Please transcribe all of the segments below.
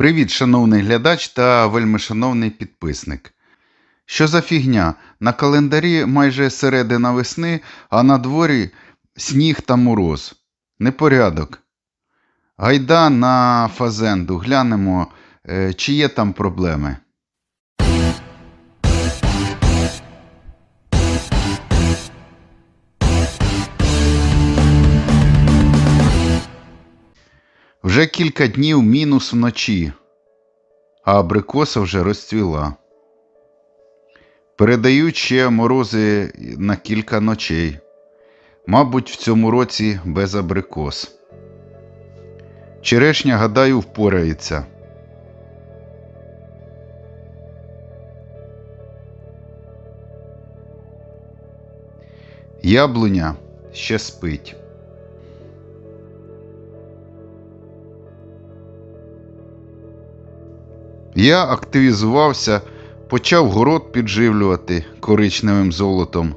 Привіт, шановний глядач та вельмишановний підписник. Що за фігня? На календарі майже середина весни, а на дворі сніг та мороз. Непорядок. Гайда на фазенду, глянемо, е, чи є там проблеми. Вже кілька днів мінус вночі, а абрикоса вже розцвіла. Передають ще морози на кілька ночей. Мабуть, в цьому році без абрикос. Черешня, гадаю, впорається. Яблуня ще спить. Я активізувався, почав город підживлювати коричневим золотом.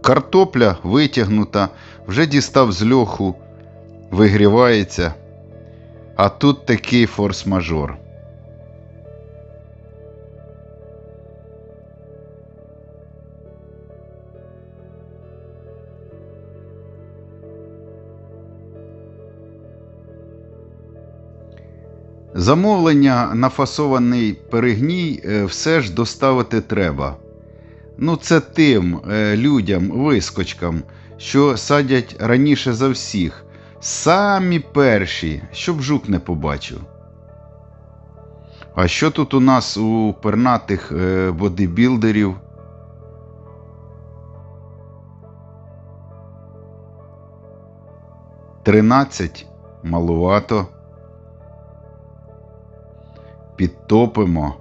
Картопля витягнута, вже дістав з льоху, вигрівається. А тут такий форс-мажор. Замовлення на фасований перегній е, все ж доставити треба. Ну, це тим е, людям, вискочкам, що садять раніше за всіх. Самі перші, щоб жук не побачив. А що тут у нас у пернатих е, бодибілдерів? Тринадцять малувато. Підтопимо.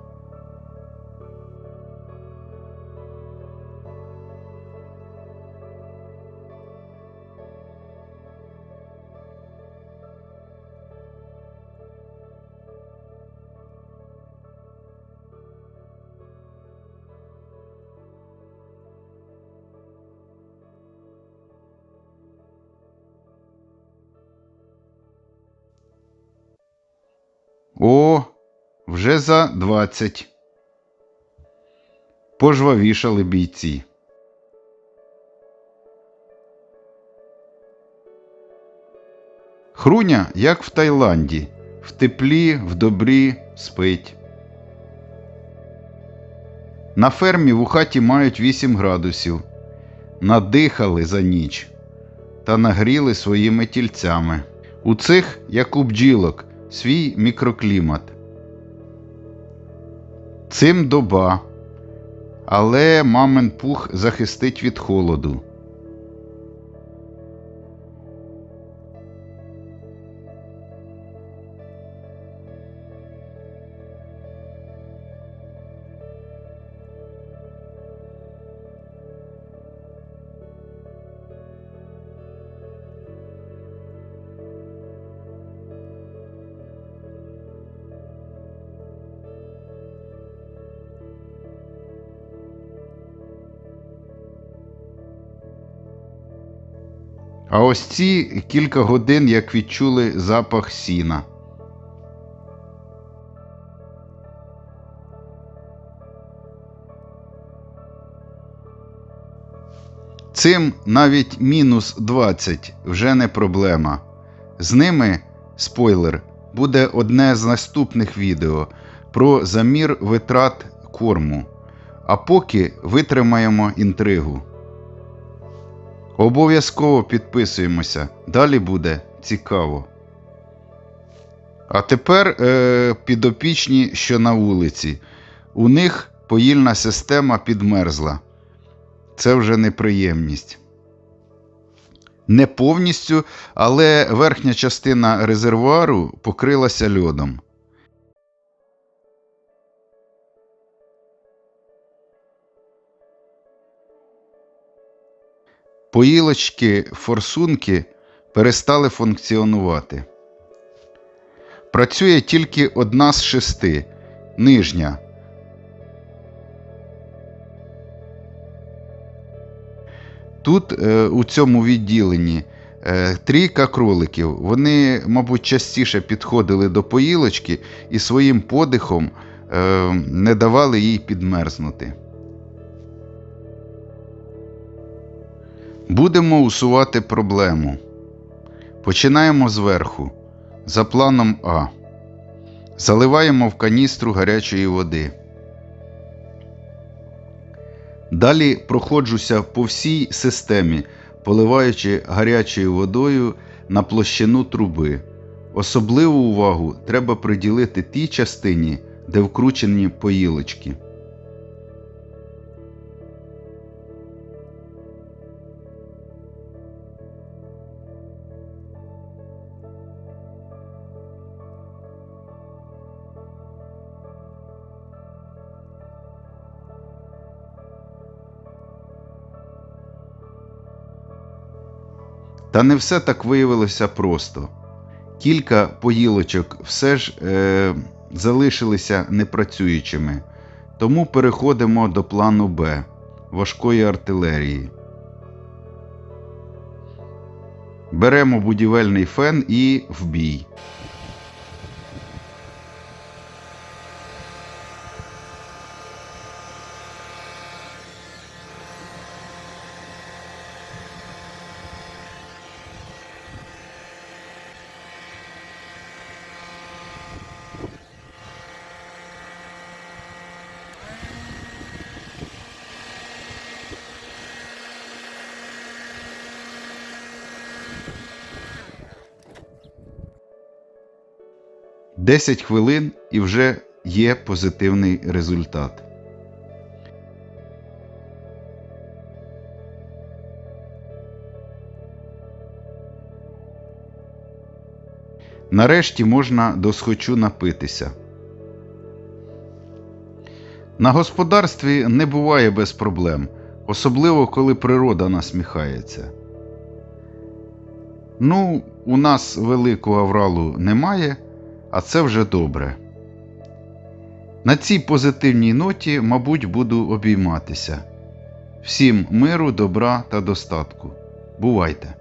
Вже за двадцять. Пожвавішали бійці. Хруня, як в Таїланді, в теплі, в добрі спить. На фермі в хаті мають 8 градусів. Надихали за ніч та нагріли своїми тільцями. У цих, як у бджілок, свій мікроклімат. Цим доба, але мамин пух захистить від холоду. А ось ці кілька годин як відчули запах сіна. Цим навіть мінус 20 вже не проблема. З ними, спойлер, буде одне з наступних відео про замір витрат корму. А поки витримаємо інтригу. Обов'язково підписуємося. Далі буде цікаво. А тепер е, підопічні, що на вулиці. У них поїльна система підмерзла. Це вже неприємність. Не повністю, але верхня частина резервуару покрилася льодом. Поїлочки, форсунки перестали функціонувати. Працює тільки одна з шести нижня. Тут, е, у цьому відділенні, Е, Трійка кроликів. Вони, мабуть, частіше підходили до поїлочки і своїм подихом е, не давали їй підмерзнути. Будемо усувати проблему. Починаємо зверху, за планом А. Заливаємо в каністру гарячої води. Далі проходжуся по всій системі, поливаючи гарячою водою на площину труби. Особливу увагу треба приділити тій частині, де вкручені поїлочки. Та не все так виявилося просто. Кілька поїлочок все ж е, залишилися непрацюючими, тому переходимо до плану Б важкої артилерії. Беремо будівельний фен і в бій. Десять хвилин і вже є позитивний результат. Нарешті можна досхочу напитися. На господарстві не буває без проблем, особливо коли природа насміхається. Ну, у нас великого авралу немає, а це вже добре. На цій позитивній ноті, мабуть, буду обійматися. Всім миру, добра та достатку. Бувайте!